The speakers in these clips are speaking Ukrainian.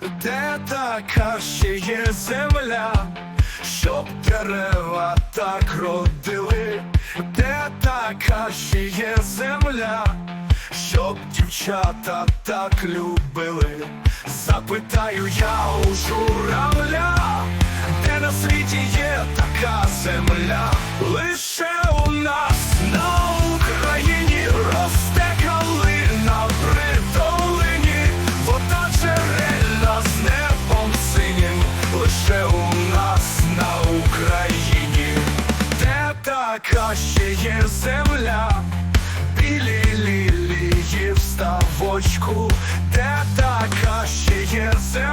де така ще є земля, щоб дерева так родили, де така ще є земля, щоб дівчата так любили. Запитаю я у журавля, де на світі є така є земля, білі лілії в ставочку, де така ще є земля,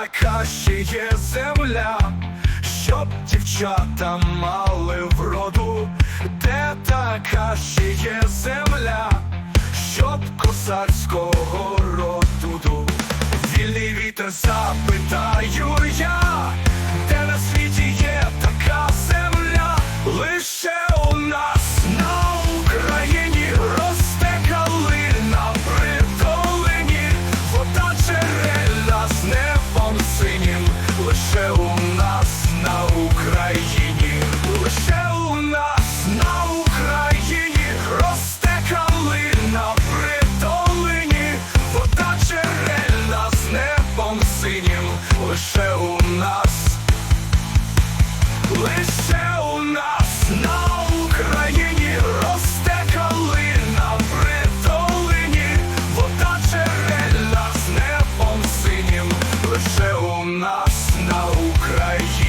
така ще є земля, щоб дівчата мали вроду, де така ще є земля, щоб косарського роду? Вільний вітер запитаю я, де на світі є така земля, лише на Україні.